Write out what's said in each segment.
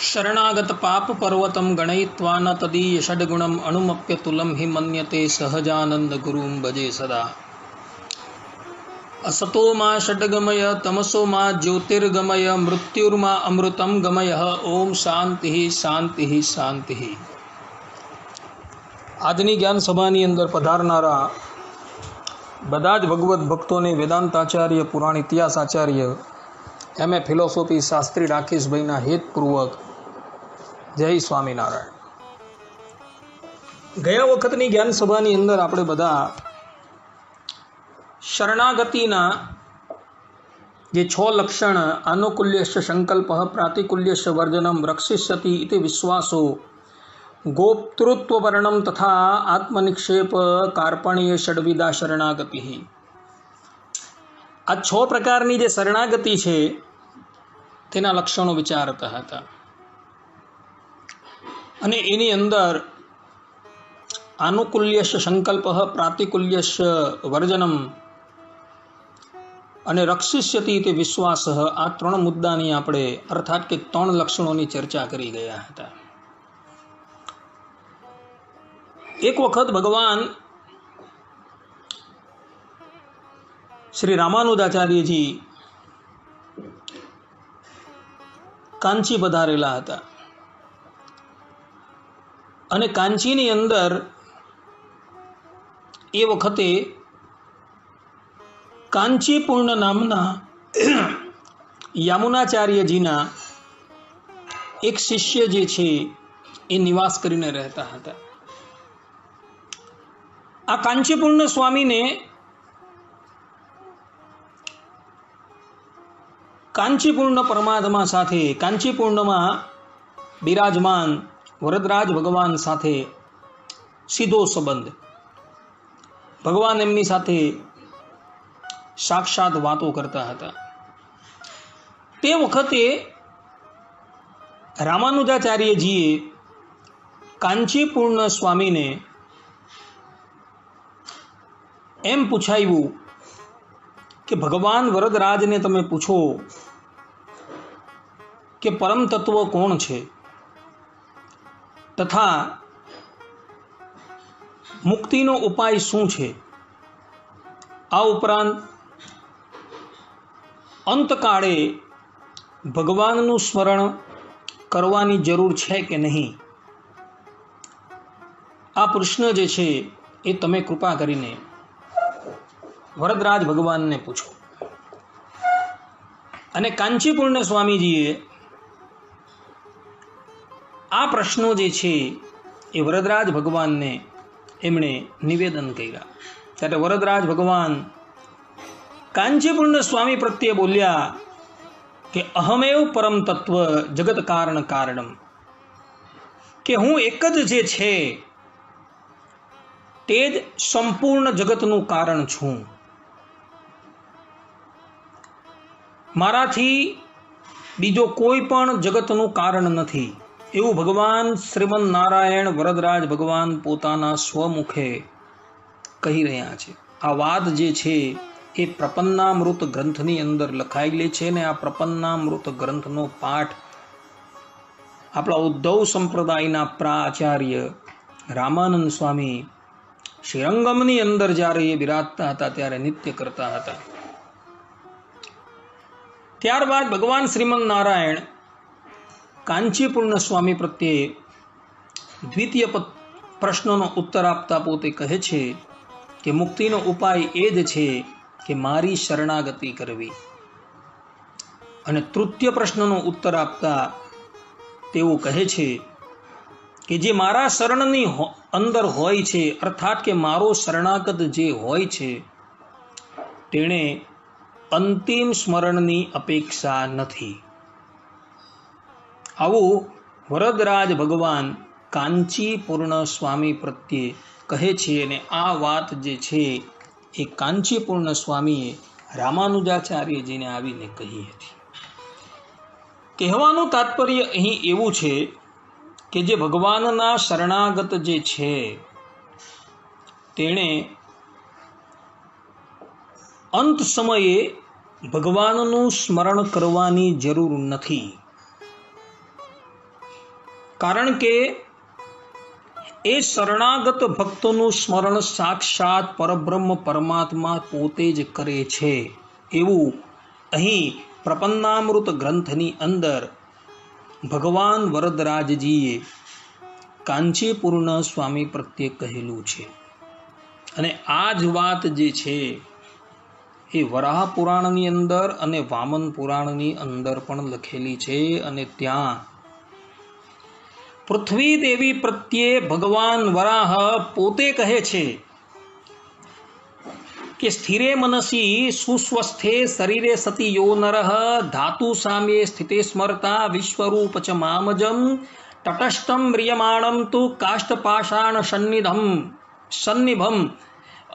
શરણાગત પાપ પર્વતમ ગણયિત્વા ન તદીય ષડગુણમ અણુમપ્યતુલમ હિ મન્યતે સહજાનંદ ગુરુમ ભજે સદા અસતો માં ષડગમય તમસો માં જ્યોતિર્ગમય મૃત્યુર્માં અમૃતમ ગમય ઓમ શાંતિ શાંતિ શાંતિ આજની જ્ઞાન સભાની અંદર પધારનારા બધા જ ભગવત ભક્તોને વેદાંતાચાર્ય પુરાણ ઇતિહાસ આચાર્ય એમ એ ફિલોસોફી શાસ્ત્રી રાકેશભાઈના હેતપૂર્વક જય સ્વામિનારાયણ. ગયા વખતની જ્ઞાન સભાની અંદર આપણે બધા શરણાગતિના જે છ લક્ષણ આનુકૂલ્ય સંકલ્પ પ્રાતિકૂલ્યશ વર્જનમ, રક્ષિષ્યતિ ઇતિ વિશ્વાસો, ગોપતૃત્વવર્ણમ તથા આત્મનિક્ષેપ, કાર્પણ્ય ષડવિદા શરણાગતિ. આ છ પ્રકારની જે શરણાગતિ છે, તેના લક્ષણો વિચારતા હતા. અને એની અંદર આનુકૂલ્યશ સંકલ્પ પ્રાતિકૂલ્યશ વર્જનમ અને રક્ષિષ્યતિ તે વિશ્વાસ. આ ત્રણ મુદ્દાની આપણે અર્થાત કે ત્રણ લક્ષણોની ચર્ચા કરી ગયા હતા. એક વખત ભગવાન શ્રી રામાનુજાચાર્યજી કાંચી પધારેલા હતા. અને કાંચીની અંદર એ વખતે કાંચીપૂર્ણ નામના યામુનાચાર્યજીના એક શિષ્ય જે છે એ નિવાસ કરીને રહેતા હતા. આ કાંચીપૂર્ણ સ્વામીને કાંચીપૂર્ણ પરમાત્મા સાથે, કાંચીપૂર્ણમાં બિરાજમાન વરદરાજ ભગવાન સાથે સીધો સંબંધ. ભગવાન એમની સાથે સાક્ષાત વાતો કરતા હતા. તે વખતે રામાનુજાચાર્યજીએ કાંચીપૂર્ણ સ્વામીને એમ પૂછાયું કે, ભગવાન વરદરાજને તમે પૂછો કે પરમ તત્વ કોણ છે? તથા મુક્તિનો ઉપાય શું છે? આ ઉપરાંત અંતકાળે ભગવાનનું સ્મરણ કરવાની જરૂર છે કે નહીં? આ પ્રશ્ન જે છે એ તમે કૃપા કરીને વરદરાજ ભગવાનને પૂછો. અને કાંચીપૂર્ણ સ્વામીજીએ આ પ્રશ્નો જે છે એ વરદરાજ ભગવાનને એમણે નિવેદન કર્યા. ત્યારે વરદરાજ ભગવાન કાંચીપૂર્ણ સ્વામી પ્રત્યે બોલ્યા કે અહમેવ પરમ તત્વ જગત કારણ કારણમ. કે હું એક જ જે છે તે જ સંપૂર્ણ જગતનું કારણ છું. મારાથી બીજો કોઈ પણ જગતનું કારણ નથી. એવું ભગવાન શ્રીમન નારાયણ વરદરાજ ભગવાન પોતાના સ્વમુખે કહી રહ્યા છે. આ વાત જે છે એ પ્રપન્નામૃત ગ્રંથની અંદર લખાયેલી છે ને આ પ્રપન્નામૃત ગ્રંથનો પાઠ આપણા ઉદ્ધવ સંપ્રદાયના પ્રાચાર્ય રામાનંદ સ્વામી શ્રીરંગમની અંદર જ્યારે એ બિરાજતા હતા ત્યારે નિત્ય કરતા હતા. ત્યારબાદ ભગવાન શ્રીમન નારાયણ કાંચીપૂર્ણ સ્વામી પ્રત્યે દ્વિતીય પ્રશ્નનો ઉત્તર આપતા પોતે કહે છે કે મુક્તિનો ઉપાય એ જ છે કે મારી શરણાગતિ કરવી. અને તૃતીય પ્રશ્નનો ઉત્તર આપતા તેઓ કહે છે કે જે મારા શરણની અંદર હોય છે, અર્થાત કે મારો શરણાગત જે હોય છે, તેણે અંતિમ સ્મરણની અપેક્ષા નથી. આવું વરદરાજ ભગવાન કાંચીપૂર્ણ સ્વામી પ્રત્યે કહે છે અને આ વાત જે છે એ કાંચીપૂર્ણ સ્વામીએ રામાનુજાચાર્યજીને આવીને કહી હતી. કહેવાનું તાત્પર્ય અહીં એવું છે કે જે ભગવાનના શરણાગત જે છે, તેણે અંત સમયે ભગવાનનું સ્મરણ કરવાની જરૂર નથી. કારણ કે એ શરણાગત ભક્તોનું સ્મરણ સાક્ષાત પરબ્રહ્મ પરમાત્મા પોતે જ કરે છે. એવું અહીં પ્રપન્નામૃત ગ્રંથની અંદર ભગવાન વરદરાજજીએ કાંચીપૂર્ણ સ્વામી પ્રત્યે કહેલું છે. અને આ જ વાત જે છે એ વરાહ પુરાણની અંદર અને વામન પુરાણની અંદર પણ લખેલી છે અને ત્યાં પૃથ્વી દેવી પ્રત્યે ભગવાન વરાહ પોતે કહે છે કે સ્થિરે મનસી સુસ્વસ્થે શરીરે સતી યો નરઃ, ધાતુ સામે સ્થિતે સ્મરતા વિશ્વરૂપ ચ મામજમ, તટસ્થમ મ્રિયમાણમ તુ કાષ્ટપાષાણ સન્નિધમ, સન્નિભમ,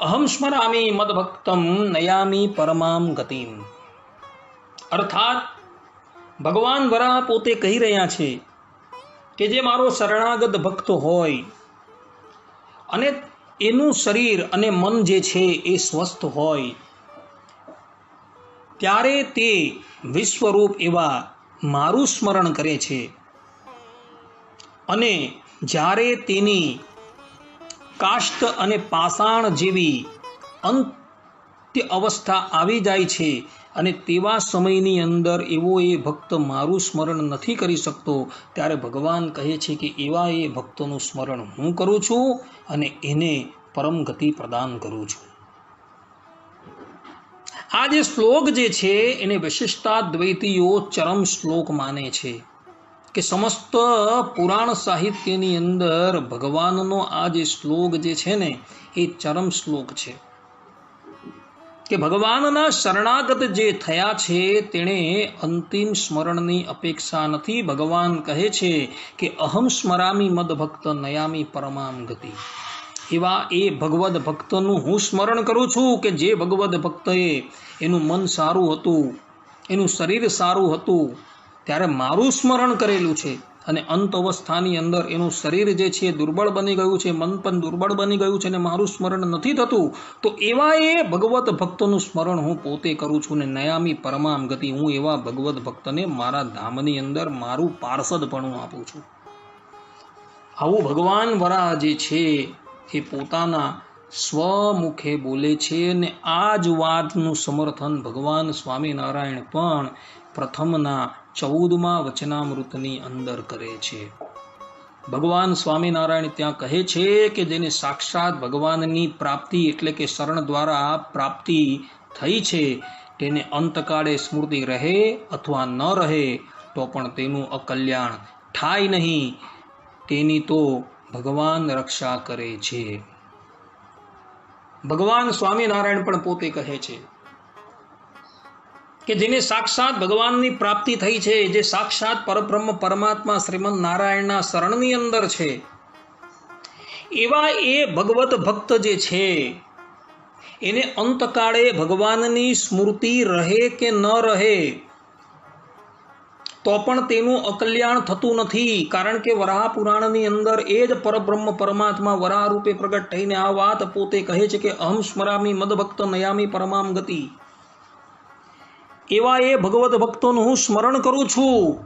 અહમ સ્મરામી મદભક્તમ નયામી પરમામ ગતિમ। અર્થાત, ભગવાન વરાહ પોતે કહી રહ્યા છે કે જે મારો શરણાગત ભક્ત હોય અને એનું શરીર અને મન જે છે એ સ્વસ્થ હોય, ત્યારે તે વિશ્વરૂપ એવા મારું સ્મરણ કરે છે. અને જ્યારે તેની કાષ્ટ અને પાષાણ જેવી અંત્ય અવસ્થા આવી જાય છે અને તેવા સમયની અંદર એવો એ ભક્ત મારું સ્મરણ નથી કરી શકતો, ત્યારે ભગવાન કહે છે કે એવા એ ભક્તોનું સ્મરણ હું કરું છું અને એને પરમ ગતિ પ્રદાન કરું છું. આ જે શ્લોક જે છે, એને વિશિષ્ટા દ્વૈતીઓ ચરમ શ્લોક માને છે કે સમસ્ત પુરાણ સાહિત્યની અંદર ભગવાનનો આ જે શ્લોક જે છે ને, એ ચરમ શ્લોક છે. કે ભગવાનના શરણાગત જે થયા છે, તેણે અંતિમ સ્મરણની અપેક્ષા નથી. ભગવાન કહે છે કે અહમ સ્મરામી મદભક્ત નયામી પરમામ ગતિ. એવા એ ભગવદ ભક્તનું હું સ્મરણ કરું છું કે જે ભગવદ ભક્તએ એનું મન સારું હતું, એનું શરીર સારું હતું, ત્યારે મારું સ્મરણ કરેલું છે. અને અંત અવસ્થાની અંદર એનું શરીર જે છે દુર્બળ બની ગયું છે, મન પણ દુર્બળ બની ગયું છે અને મારું સ્મરણ નથી થતું, તો એવા એ ભગવત ભક્તનું સ્મરણ હું પોતે કરું છું ને નયામી પરમામ ગતિ હું એવા ભગવત ભક્તને મારા ધામની અંદર મારું પાર્ષદપણું આપું છું. આવું ભગવાન વરાહ જે છે એ પોતાના સ્વમુખે બોલે છે ને આ જ વાતનું સમર્થન ભગવાન સ્વામિનારાયણ પણ પ્રથમના ચૌદમા વચનામૃતની અંદર કરે છે. ભગવાન સ્વામિનારાયણ ત્યાં કહે છે કે જેને સાક્ષાત ભગવાનની પ્રાપ્તિ એટલે કે શરણ દ્વારા પ્રાપ્તિ થઈ છે, તેને અંતકાળે સ્મૃતિ રહે અથવા ન રહે, તો પણ તેનું અકલ્યાણ થાય નહીં. તેની તો ભગવાન રક્ષા કરે છે. ભગવાન સ્વામિનારાયણ પણ પોતે કહે છે કે જેને સાક્ષાત ભગવાનની પ્રાપ્તિ થઈ છે, જે સાક્ષાત પરબ્રહ્મ પરમાત્મા શ્રીમદ નારાયણના શરણની અંદર છે. એવા એ ભગવત ભક્ત જે છે, એને અંતકાળે ભગવાનની સ્મૃતિ રહે કે ન રહે, તો પણ તેનું અકલ્યાણ થતું નથી, કારણ કે વરાહ પુરાણની અંદર એ જ પરબ્રહ્મ પરમાત્મા વરાહ રૂપે પ્રગટ થઈને આ વાત પોતે કહે છે કે, અહમ સ્મરામી મદભક્ત નયામી પરમામ ગતિ. એવા એ ભગવદ્ ભક્તોનું હું સ્મરણ કરું છું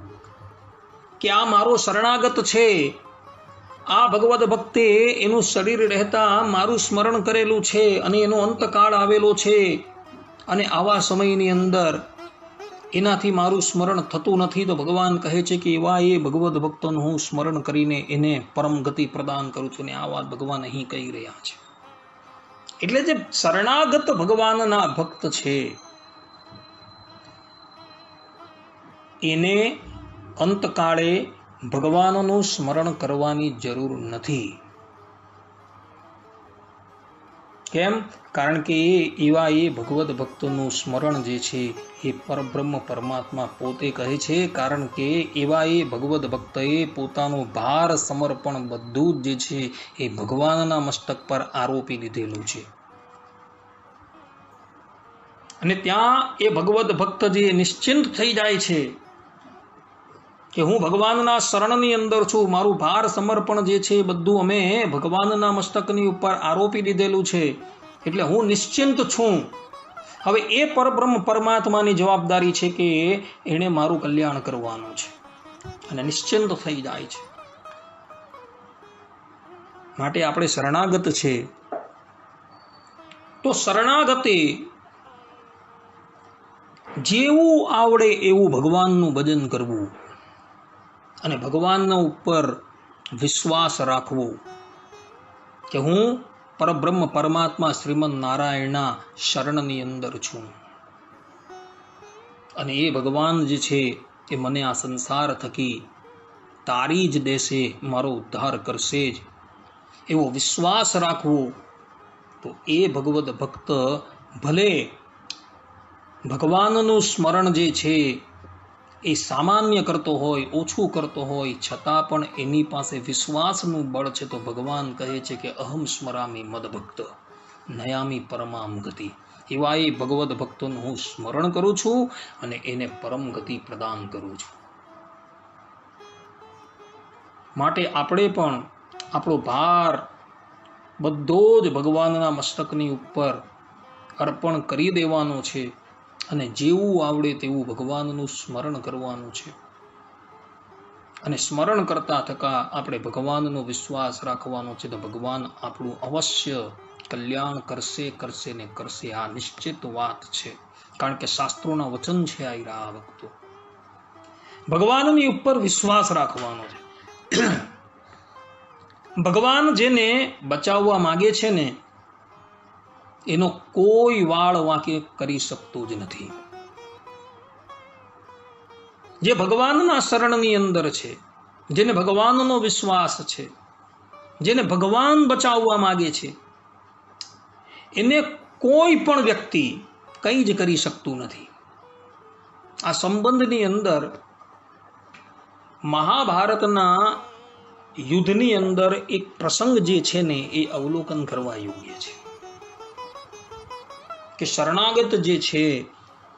કે આ મારો શરણાગત છે. આ ભગવદ્ ભક્તે એનું શરીર રહેતા મારું સ્મરણ કરેલું છે અને એનો અંતકાળ આવેલો છે. અને આવા સમયની અંદર એનાથી મારું સ્મરણ થતું નથી તો ભગવાન કહે છે કે એવા એ ભગવદ્ ભક્તોનું હું સ્મરણ કરીને એને પરમ ગતિ પ્રદાન કરું છું ને આ વાત ભગવાન અહીં કહી રહ્યા છે. એટલે જે શરણાગત ભગવાનના ભક્ત છે એને અંતકાળે ભગવાનનું સ્મરણ કરવાની જરૂર નથી. કેમ? કારણ કે એ એવા એ ભગવદ્ ભક્તોનું સ્મરણ જે છે એ પરબ્રહ્મ પરમાત્મા પોતે કહે છે, કારણ કે એવા એ ભગવદ્ ભક્તએ પોતાનું ભાર સમર્પણ બધું જ જે છે એ ભગવાનના મસ્તક પર આરોપી લીધેલું છે. અને ત્યાં એ ભગવદ્ ભક્ત જે નિશ્ચિંત થઈ જાય છે કે હું ભગવાનના શરણની અંદર છું, મારું ભાર સમર્પણ જે છે એ બધું અમે ભગવાનના મસ્તકની ઉપર આરોપી દીધેલું છે. એટલે હું નિશ્ચિંત છું. હવે એ પરબ્રહ્મ પરમાત્માની જવાબદારી છે કે એણે મારું કલ્યાણ કરવાનું છે. અને નિશ્ચિંત થઈ જાય છે. માટે આપણે શરણાગત છે. તો શરણાગતે જેવું આવડે એવું ભગવાનનું ભજન કરવું. અને ભગવાનના ઉપર વિશ્વાસ રાખવો કે હું પરબ્રહ્મ પરમાત્મા શ્રીમદ નારાયણના શરણની અંદર છું. અને એ ભગવાન જે છે એ મને આ સંસાર થકી તારી જ દેશે મારો ઉદ્ધાર કરશે જ. એવો વિશ્વાસ રાખવો તો એ ભગવદ ભક્ત ભલે ભગવાનનું સ્મરણ જે છે એ સામાન્ય કરતો હોય, ઓછું કરતો હોય, છતાં પણ એની પાસે વિશ્વાસનું બળ છે તો ભગવાન કહે છે કે અહમ સ્મરામી મદભક્ત, નયામી પરમામ ગતિ. એવા એ ભગવદ ભક્તોનું હું સ્મરણ કરું છું અને એને પરમ ગતિ પ્રદાન કરું છું. માટે આપણે પણ આપણો ભાર બધો જ ભગવાનના મસ્તકની ઉપર અર્પણ કરી દેવાનો છે. અને જેવું આવડે તેવું ભગવાનનું સ્મરણ કરવાનું છે. અને સ્મરણ કરતા થકા આપણે ભગવાનનો વિશ્વાસ રાખવાનો છે તો ભગવાન આપણું અવશ્ય કલ્યાણ કરશે કરશે ને કરશે. આ નિશ્ચિત વાત છે. કારણ કે શાસ્ત્રોના વચન છે આ ઈરા વખતો. ભગવાનની ઉપર વિશ્વાસ રાખવાનો છે. ભગવાન જેને બચાવવા માગે છે ને એનો કોઈ વાળ વાંકે કરી શકતો જ નથી. જે ભગવાનના શરણની અંદર છે, જેને ભગવાનનો વિશ્વાસ છે, જેને ભગવાન બચાવવા માગે છે, એને કોઈ પણ વ્યક્તિ કંઈ જ કરી શકતું નથી. આ સંબંધની અંદર મહાભારતના યુદ્ધની અંદર એક પ્રસંગ જે છે ને એ અવલોકન કરવા યોગ્ય છે. કે શરણાગત જે છે,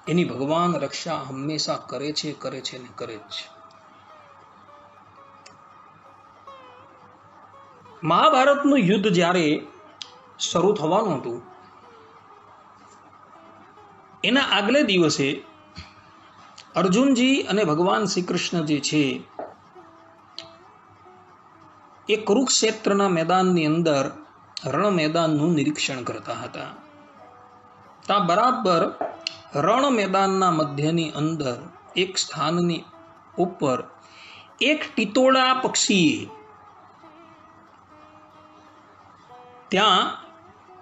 એની ભગવાન રક્ષા હંમેશા કરે છે કરે છે ને કરે જ છે. મહાભારતનું યુદ્ધ જ્યારે શરૂ થવાનું હતું, એના આગલે દિવસે અર્જુનજી અને ભગવાન શ્રી કૃષ્ણ જે છે, એ કુરુક્ષેત્રના મેદાનની અંદર રણ મેદાનનું નિરીક્ષણ કરતા હતા. ત્યાં બરાબર રણ મેદાનના મધ્યની અંદર એક સ્થાનની ઉપર એક ટીતોળા પક્ષીએ ત્યાં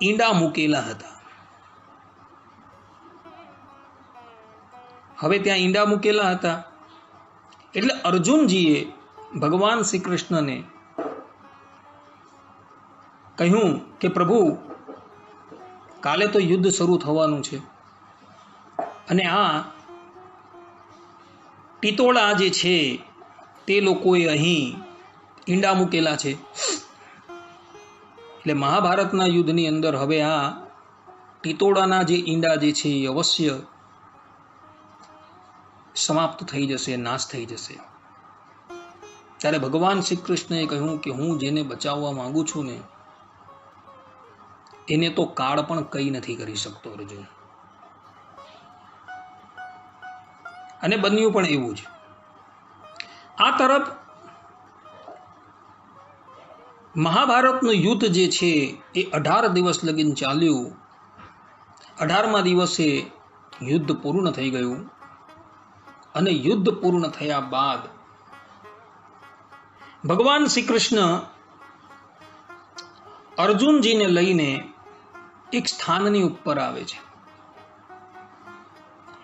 ઈંડા મૂકેલા હતા. હવે ત્યાં ઈંડા મૂકેલા હતા. એટલે અર્જુનજીએ ભગવાન શ્રી કૃષ્ણને કહ્યું કે પ્રભુ કાલે તો યુદ્ધ શરૂ થવાનું છે. અને આ ટીતોળા જે છે, તે લોકોએ અહીં ઈંડા મૂકેલા છે. એટલે મહાભારતના યુદ્ધની અંદર હવે આ ટીતોળાના જે ઈંડા જે છે, એ અવશ્ય સમાપ્ત થઈ જશે, નાશ થઈ જશે. ત્યારે ભગવાન શ્રી કૃષ્ણએ કહ્યું કે હું જેને બચાવવા માંગુ છું ને એને તો કાળ પણ કંઈ નથી કરી શકતો અર્જુન અને બન્યું પણ એવું જ. આ તરફ મહાભારતનું યુદ્ધ જે છે એ અઢાર દિવસ લગીન ચાલ્યું. અઢારમા દિવસે યુદ્ધ પૂર્ણ થઈ ગયું અને યુદ્ધ પૂર્ણ થયા બાદ ભગવાન શ્રી કૃષ્ણ અર્જુનજીને લઈને એક સ્થાનની ઉપર આવે છે.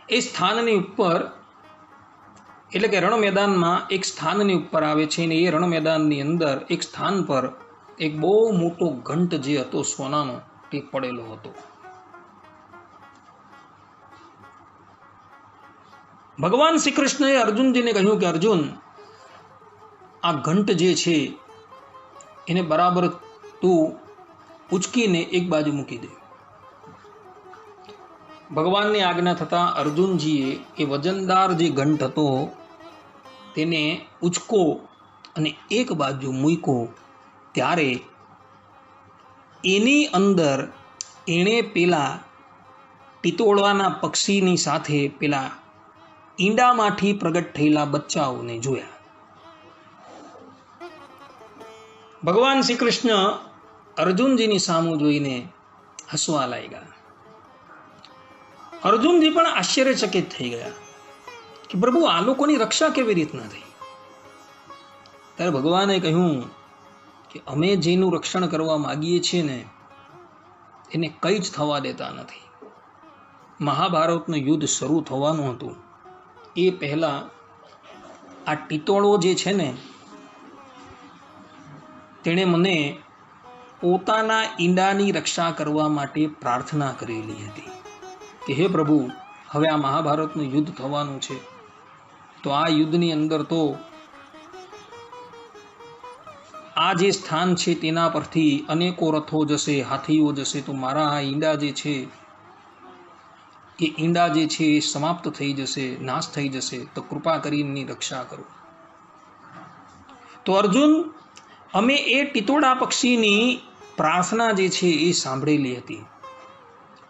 એ સ્થાનની ઉપર એટલે કે રણ મેદાનમાં એક સ્થાનની ઉપર આવે છે અને એ રણ મેદાનની અંદર એક સ્થાન પર એક બહુ મોટો ઘંટ જે હતો સોનાનો તે પડેલો હતો. ભગવાન શ્રી કૃષ્ણએ અર્જુનજીને કહ્યું કે અર્જુન, આ ઘંટ જે છે એને બરાબર તું ઉચકીને એક બાજુ મૂકી દે. ભગવાનની આજ્ઞા થતાં અર્જુનજીએ એ વજનદાર જે ઘંટ હતો, તેને ઉચકો અને એક બાજુ મૂક્યો ત્યારે એની અંદર એણે પેલા ટીતોળવાના પક્ષીની સાથે પેલા ઈંડામાંથી પ્રગટ થયેલા બચ્ચાઓને જોયા. ભગવાન શ્રી કૃષ્ણ અર્જુનજીની સામું જોઈને હસવા લાગ્યા. અર્જુનજી પણ આશ્ચર્યચકિત થઈ ગયા કે પ્રભુ, આ લોકોની રક્ષા કેવી રીતના થઈ? ત્યારે ભગવાને કહ્યું કે અમે જેનું રક્ષણ કરવા માગીએ છીએ ને, એને કંઈ જ થવા દેતા નથી. મહાભારતનું યુદ્ધ શરૂ થવાનું હતું. એ પહેલાં આ ટીતોળો જે છે ને, તેણે મને પોતાના ઈંડાની રક્ષા કરવા માટે પ્રાર્થના કરેલી હતી કે હે પ્રભુ, હવે આ મહાભારતનું યુદ્ધ થવાનું છે. તો આ યુદ્ધની અંદર તો આ જે સ્થાન છે તેના પરથી અનેકો રથો જશે, હાથીઓ જશે. તો મારા આ ઈંડા જે છે, એ ઈંડા જે છે એ સમાપ્ત થઈ જશે, નાશ થઈ જશે. તો કૃપા કરીને રક્ષા કરો. તો અર્જુન અમે એ ટીતોડા પક્ષીની પ્રાર્થના જે છે એ સાંભળેલી હતી.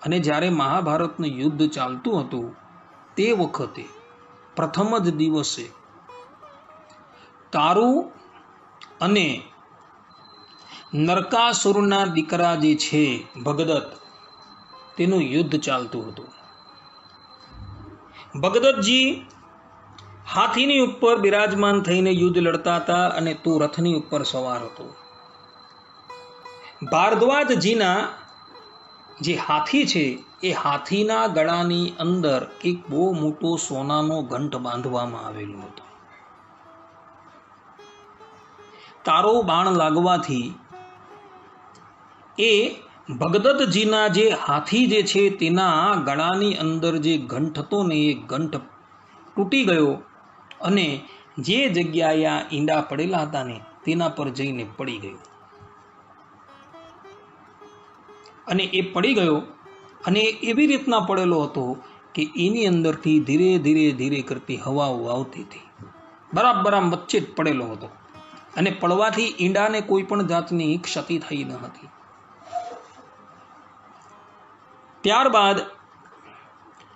અને જ્યારે મહાભારતનું યુદ્ધ ચાલતું હતું, તે વખતે પ્રથમ જ દિવસે તારું અને નરકાસુરના દીકરા જે છે, ભગદત્ત, તેનું યુદ્ધ ચાલતું હતું. ભગદત્તજી હાથીની ઉપર બિરાજમાન થઈને યુદ્ધ લડતા હતા અને તું રથની ઉપર સવાર હતો. ભારદ્વાજજીના જે હાથી છે, એ હાથીના ગળાની અંદર એક બહુ મોટો સોનાનો ઘંટ બાંધવામાં આવેલો હતો. તારો બાણ લાગવાથી એ ભગદત્તજીના જે હાથી જે છે, તેના ગળાની અંદર જે ઘંટ હતો ને, એ ઘંટ તૂટી ગયો અને જે જગ્યાએ આ ઈંડા પડેલા હતા ને, તેના પર જઈને પડી ગયો. અને એ પડી ગયો અને એવી રીતના પડેલો હતો કે એની અંદરથી ધીરે ધીરે ધીરે કરતી હવાઓ આવતી હતી. બરાબર આમ વચ્ચે જ પડેલો હતો. અને પડવાથી ઈંડાને કોઈ પણ જાતની ક્ષતિ થઈ ન હતી. ત્યારબાદ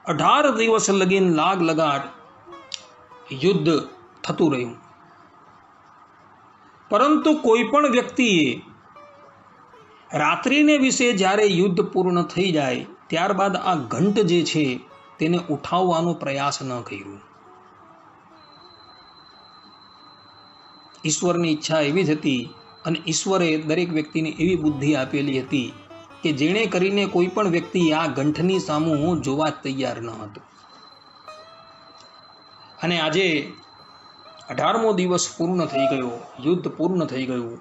અઢાર દિવસ લગીન લાગ લગાડ યુદ્ધ થતું રહ્યું. પરંતુ કોઈ પણ વ્યક્તિએ રાત્રિને વિશે જ્યારે યુદ્ધ પૂર્ણ થઈ જાય, ત્યારબાદ આ ઘંટ જે છે, તેને ઉઠાવવાનો પ્રયાસ ન કર્યો. ઈશ્વરની ઈચ્છા એવી જ હતી અને ઈશ્વરે દરેક વ્યક્તિને એવી બુદ્ધિ આપેલી હતી કે જેણે કરીને કોઈ પણ વ્યક્તિ આ ગંઠની સામું જોવા તૈયાર ન હતો. અને આજે અઢારમો દિવસ પૂર્ણ થઈ ગયો, યુદ્ધ પૂર્ણ થઈ ગયું.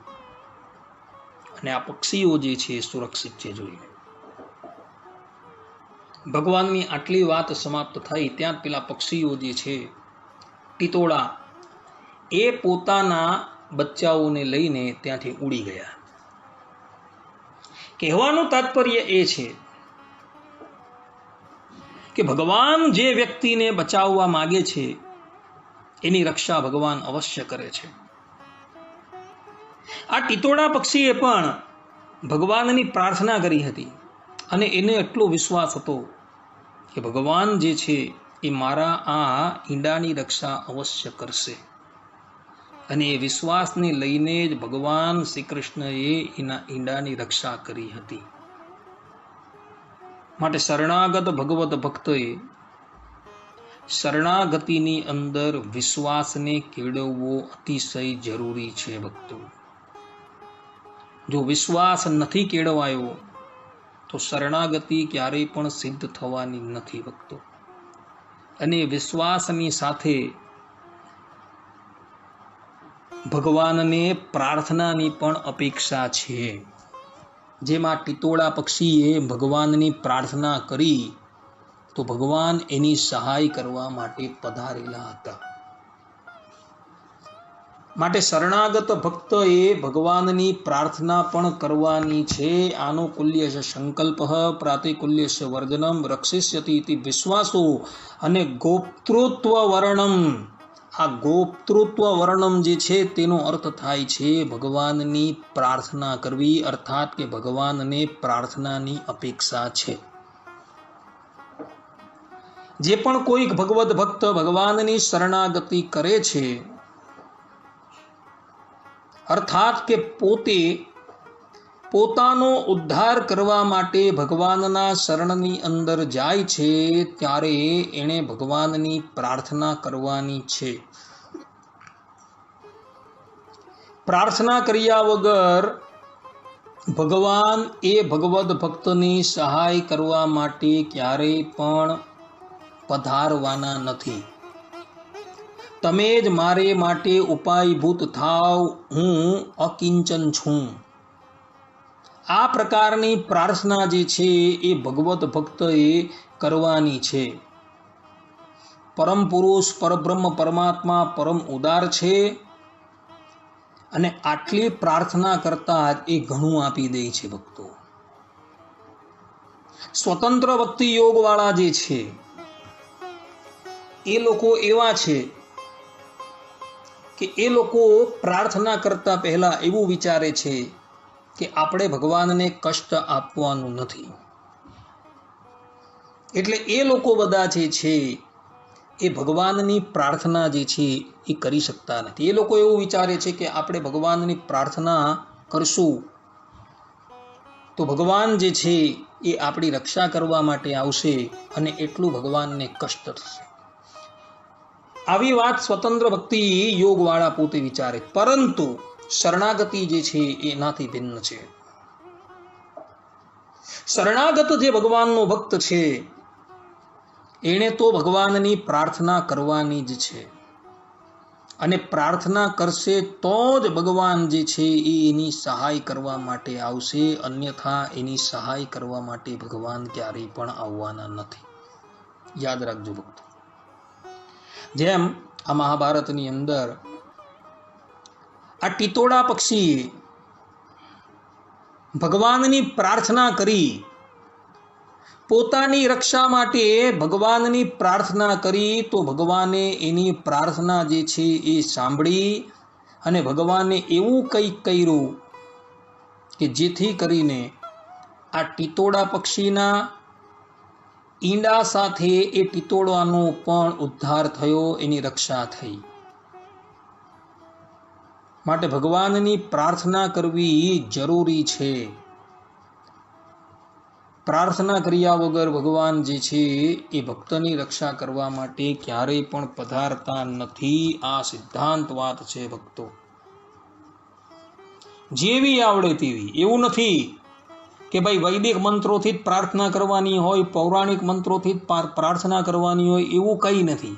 અને આ પક્ષીઓ જે છે એ સુરક્ષિત છે જોઈએ ભગવાનની આટલી વાત સમાપ્ત થઈ, ત્યાં પેલા પક્ષીઓ જે છે, ટીતોળા, એ પોતાના બચ્ચાઓને લઈને ત્યાંથી ઉડી ગયા. કહેવાનું તાત્પર્ય એ છે કે ભગવાન જે વ્યક્તિને બચાવવા માગે છે એની રક્ષા ભગવાન અવશ્ય કરે છે. આ ટીતોડા પક્ષીએ પણ ભગવાનની પ્રાર્થના કરી હતી અને એને એટલો વિશ્વાસ હતો કે ભગવાન જે છે એ મારા આ ઈંડાની રક્ષા અવશ્ય કરશે. અને એ વિશ્વાસને લઈને જ ભગવાન શ્રી કૃષ્ણએ એના ઈંડાની રક્ષા કરી હતી. માટે શરણાગત ભગવત ભક્તોએ શરણાગતિની અંદર વિશ્વાસને કેળવવો અતિશય જરૂરી છે ભક્તો. જો વિશ્વાસ નથી કેળવાયો, તો શરણાગતિ ક્યારેય પણ સિદ્ધ થવાની નથી ભક્તો. અને વિશ્વાસની સાથે ભગવાનને પ્રાર્થનાની પણ અપેક્ષા છે. જેમાં ટીતોળા પક્ષીએ ભગવાનની પ્રાર્થના કરી તો ભગવાન એની સહાય કરવા માટે પધારેલા હતા. માટે શરણાગત ભક્ત એ ભગવાનની પ્રાર્થના પણ કરવાની છે. આનુકૂલ્ય છે સંકલ્પ પ્રાતિકૂલ્ય છે વર્જનમ રક્ષિષ્યતિ વિશ્વાસો અને ગોપતૃત્વ વર્ણમ. આ ગોપતૃત્વ વર્ણમ જે છે તેનો અર્થ થાય છે ભગવાનની પ્રાર્થના કરવી, અર્થાત કે ભગવાનને પ્રાર્થનાની અપેક્ષા છે. જે પણ કોઈક ભગવદ્ ભક્ત ભગવાનની શરણાગતિ કરે છે, અર્થાત કે પોતે પોતાનો ઉદ્ધાર કરવા માટે ભગવાનના શરણની અંદર જાય છે, ત્યારે એણે ભગવાનની પ્રાર્થના કરવાની છે. પ્રાર્થના કર્યા વગર ભગવાન એ ભગવદ ભક્તની સહાય કરવા માટે ક્યારેય પણ પધારવાના નથી. તમે જ મારે માટે ઉપાયભૂત થાવ, હું અકિંચન છું. આ પ્રકારની પ્રાર્થના જે છે એ ભગવત ભક્તએ કરવાની છે. પરમ પુરુષ, પરબ્રહ્મ, પરમાત્મા પરમ ઉદાર છે અને આટલી પ્રાર્થના કરતા એ ઘણું આપી દે છે ભક્તો. સ્વતંત્ર ભક્તિ યોગવાળા જે છે એ લોકો એવા છે કે એ લોકો પ્રાર્થના કરતા પહેલા એવું વિચારે છે કે આપણે ભગવાનને કષ્ટ આપવાનું નથી. એટલે એ લોકો બધા જે છે, એ ભગવાનની પ્રાર્થના જે છે, એ કરી શકતા નથી. એ લોકો એવું વિચારે છે કે આપણે ભગવાનની પ્રાર્થના કરશું તો ભગવાન જે છે, એ આપણી રક્ષા કરવા માટે આવશે અને એટલું ભગવાનને કષ્ટ થશે. આવી વાત સ્વતંત્ર ભક્તિ યોગવાળા પોતે વિચારે. પરંતુ શરણાગતિ જે છે એનાથી ભિન્ન છે. શરણાગત જે ભગવાનનો ભક્ત છે, એણે તો ભગવાનની પ્રાર્થના કરવાની જ છે. અને પ્રાર્થના કરશે તો જ ભગવાન જે છે એ એની સહાય કરવા માટે આવશે, અન્યથા એની સહાય કરવા માટે ભગવાન ક્યારેય પણ આવવાના નથી. યાદ રાખજો ભક્તો. જેમ આ મહાભારતની અંદર આ ટીતોડા પક્ષીએ ભગવાનની પ્રાર્થના કરી, પોતાની રક્ષા માટે ભગવાનની પ્રાર્થના કરી, તો ભગવાને એની પ્રાર્થના જે છે એ સાંભળી અને ભગવાને એવું કંઈક કર્યું કે જેથી કરીને આ ટીતોડા પક્ષીના ઈંડા સાથે એ ટીતોડાનો પણ ઉદ્ધાર થયો, એની રક્ષા થઈ. માટે ભગવાનની પ્રાર્થના કરવી જરૂરી છે. પ્રાર્થના કર્યા વગર ભગવાન જે છે, એ ભક્તની રક્ષા કરવા માટે ક્યારેય પણ પધારતા નથી. આ સિદ્ધાંત વાત છે ભક્તો. જેવી આવડે તેવી. એવું નથી. કે ભાઈ વૈદિક મંત્રોથી જ પ્રાર્થના કરવાની હોય, પૌરાણિક મંત્રોથી જ પ્રાર્થના કરવાની હોય, એવું કંઈ નથી.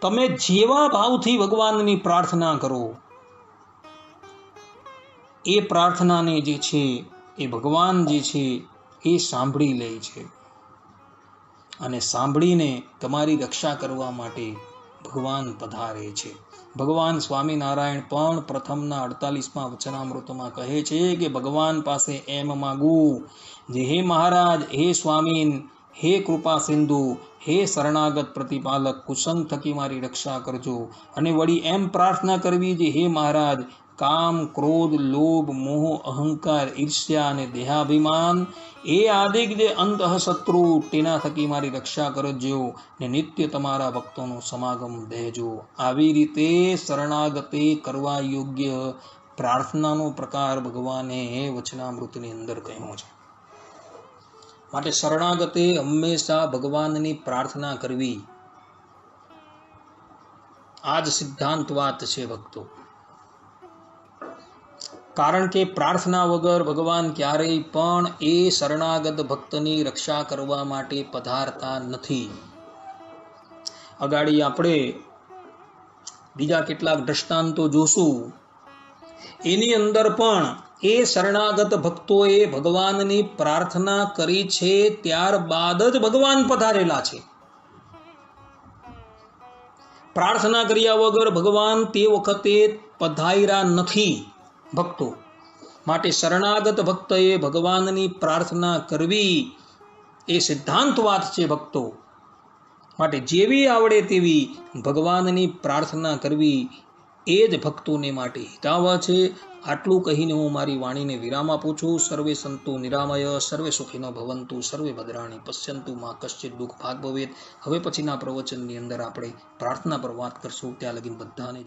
તમે જેવા ભાવથી ભગવાનની પ્રાર્થના કરો, એ પ્રાર્થનાને જે છે, એ ભગવાન જે છે, એ સાંભળી લે છે. અને સાંભળીને તમારી રક્ષા કરવા માટે ભગવાન પધારે છે. ભગવાન સ્વામિનારાયણ પણ પ્રથમના અડતાલીસમાં વચનામૃતમાં કહે છે કે ભગવાન પાસે એમ માગું, જે હે મહારાજ, હે સ્વામીન, હે કૃપા સિંધુ, હે શરણાગત પ્રતિપાલક, કુસંગ થકી મારી રક્ષા કરજો. અને વળી એમ પ્રાર્થના કરવી જે હે મહારાજ કામ, ક્રોધ, લોભ, મોહ, અહંકાર, ઈર્ષ્યા અને દેહાભિમાન, એ આદિક જે અંતઃ શત્રુ તેના થકી મારી રક્ષા કરજો ને નિત્ય તમારા ભક્તોનો સમાગમ દેજો. આવી રીતે શરણાગતે કરવા યોગ્ય પ્રાર્થનાનો પ્રકાર ભગવાને વચનામૃતની અંદર કહ્યો છે. માટે શરણાગતે હંમેશા ભગવાનની પ્રાર્થના કરવી. આ જ સિદ્ધાંત વાત છે ભક્તો. કારણ કે પ્રાર્થના વગર ભગવાન ક્યારેય પણ એ શરણાગત ભક્તની રક્ષા કરવા માટે પધારતા નથી. અગાડી આપણે બીજા કેટલાક દ્રષ્ટાંતો જોશું. એની અંદર પણ એ શરણાગત ભક્તોએ ભગવાનની પ્રાર્થના કરી છે ત્યારબાદ જ ભગવાન પધારેલા છે. પ્રાર્થના કર્યા વગર ભગવાન તે વખતે પધાર્યા નથી. ભક્તો માટે શરણાગત ભક્તએ ભગવાનની પ્રાર્થના કરવી એ સિદ્ધાંતવાદ છે ભક્તો. માટે જેવી આવડે તેવી ભગવાનની પ્રાર્થના કરવી એ જ ભક્તોને માટે હિતાવહ છે. આટલું કહીને હું મારી વાણીને વિરામ આપું છું. સર્વે સંતો નિરામય, સર્વે સુખીનો ભવંતુ, સર્વે ભદ્રાણી પશ્યંતુ, માં કશ્ચિત દુઃખ ભાગ ભવેત. હવે પછીના પ્રવચનની અંદર આપણે પ્રાર્થના પર વાત કરશું. ત્યાં લગીન બધાને